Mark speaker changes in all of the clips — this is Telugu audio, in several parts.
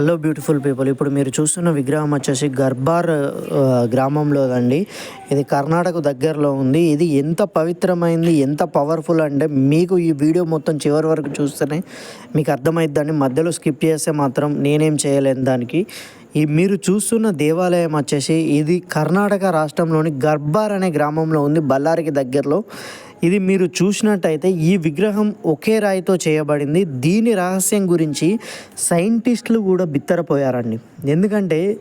Speaker 1: హలో బ్యూటిఫుల్ పీపుల్ ఇప్పుడు మీరు చూస్తున్న విగ్రహం వచ్చేసి గర్బార్ గ్రామంలోదండి గ్రామంలో అండి. ఇది కర్ణాటక దగ్గరలో ఉంది. ఇది ఎంత పవిత్రమైంది ఎంత పవర్ఫుల్ అంటే మీకు ఈ వీడియో మొత్తం చివరి వరకు చూస్తేనే మీకు అర్థమైద్దని మధ్యలో స్కిప్ చేస్తే మాత్రం నేనేం చేయలేను దానికి. ఈ మీరు చూస్తున్న దేవాలయం వచ్చేసి ఇది కర్ణాటక రాష్ట్రంలోని గర్బార్ అనే గ్రామంలో ఉంది. బళ్ళారికి దగ్గరలో. ఇది మీరు చూసినట్టయితే ఈ విగ్రహం ఒకే రాయితో చేయబడింది. దీని రహస్యం గురించి సైంటిస్టులు కూడా బిత్తరపోయారండి. ఎందుకంటే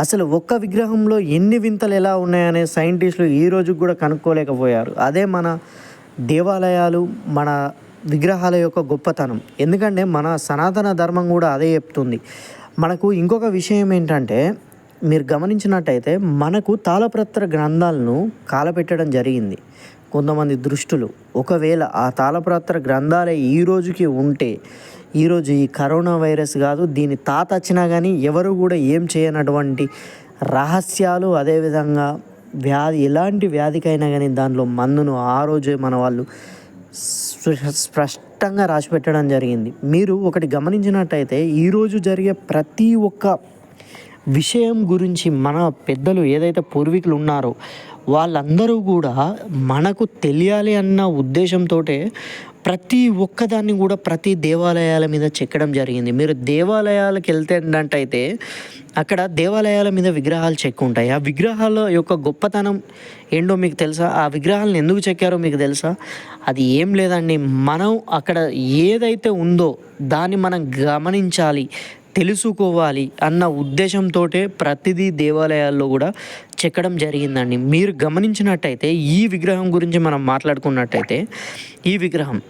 Speaker 1: అసలు ఒక్క విగ్రహంలో ఎన్ని వింతలు ఎలా ఉన్నాయనే సైంటిస్టులు ఈ రోజు కూడా కనుక్కోలేకపోయారు. అదే మన దేవాలయాలు మన విగ్రహాల యొక్క గొప్పతనం. ఎందుకంటే మన సనాతన ధర్మం కూడా అదే చెప్తుంది. మనకు ఇంకొక విషయం ఏంటంటే మీరు గమనించినట్టయితే మనకు తాళపత్ర గ్రంథాలను కాలపెట్టడం జరిగింది. కొంతమంది దృష్టులు ఒకవేళ ఆ తాళపత్ర గ్రంథాలే ఈ రోజుకి ఉంటే ఈరోజు ఈ కరోనా వైరస్ కాదు దీని తాత వచ్చినా కానీ ఎవరు కూడా ఏం చేయనటువంటి రహస్యాలు అదేవిధంగా వ్యాధి ఎలాంటి వ్యాధికైనా కానీ దాంట్లో మందును ఆ రోజే మన వాళ్ళు స్పష్టంగా రాసి పెట్టడం జరిగింది. మీరు ఒకటి గమనించినట్టయితే ఈరోజు జరిగే ప్రతి ఒక్క విషయం గురించి మన పెద్దలు ఏదైతే పూర్వీకులు ఉన్నారో వాళ్ళందరూ కూడా మనకు తెలియాలి అన్న ఉద్దేశంతో ప్రతి ఒక్కదాన్ని కూడా ప్రతి దేవాలయాల మీద చెక్కడం జరిగింది. మీరు దేవాలయాలకు వెళ్తే ఏంటంటే అక్కడ దేవాలయాల మీద విగ్రహాలు చెక్కు ఉంటాయి ఆ విగ్రహాల యొక్క గొప్పతనం ఏంటో మీకు తెలుసా? ఆ విగ్రహాలను ఎందుకు చెక్కారో మీకు తెలుసా? అది ఏం లేదండి. మనం అక్కడ ఏదైతే ఉందో దాన్ని మనం గమనించాలి తెలుసుకోవాలి అన్న ఉద్దేశంతో ప్రతిదీ దేవాలయాల్లో కూడా చెక్కడం జరిగిందండి. మీరు గమనించినట్టయితే ఈ విగ్రహం గురించి మనం మాట్లాడుకున్నట్టయితే ఈ విగ్రహం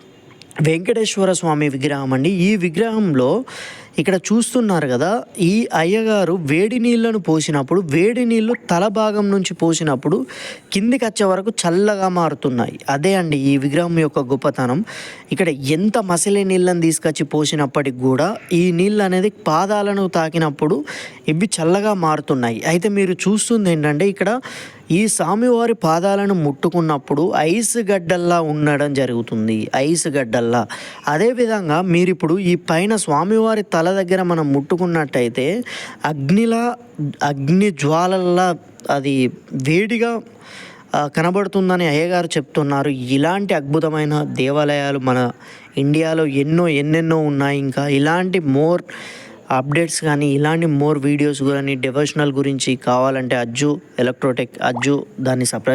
Speaker 1: వెంకటేశ్వర స్వామి విగ్రహం అండి. ఈ విగ్రహంలో ఇక్కడ చూస్తున్నారు కదా ఈ అయ్యగారు వేడి నీళ్ళను పోసినప్పుడు వేడి నీళ్ళు తల భాగం నుంచి పోసినప్పుడు కిందికి వచ్చే వరకు చల్లగా మారుతున్నాయి. అదే అండి ఈ విగ్రహం యొక్క గొప్పతనం. ఇక్కడ ఎంత మసలి నీళ్ళని తీసుకొచ్చి పోసినప్పటికి కూడా ఈ నీళ్ళు అనేది పాదాలను తాకినప్పుడు ఇవి చల్లగా మారుతున్నాయి. అయితే మీరు చూస్తుంది ఏంటంటే ఇక్కడ ఈ స్వామివారి పాదాలను ముట్టుకున్నప్పుడు ఐస్ గడ్డల్లా ఉండడం జరుగుతుంది. ఐస్ గడ్డల్లా. అదేవిధంగా మీరు ఇప్పుడు ఈ పైన స్వామివారి తల దగ్గర మనం ముట్టుకున్నట్టయితే అగ్నిలా అగ్ని జ్వాలల్లా అది వేడిగా కనబడుతుందని అయ్యగారు చెప్తున్నారు. ఇలాంటి అద్భుతమైన దేవాలయాలు మన ఇండియాలో ఎన్నో ఎన్నెన్నో ఉన్నాయి. ఇంకా ఇలాంటి మోర్ అప్డేట్స్ కానీ ఇలాంటి మోర్ వీడియోస్ కానీ డివోషనల్ గురించి కావాలంటే అజ్జు ఎలక్ట్రోటెక్ అజ్జు దాన్ని సబ్స్క్రైబ్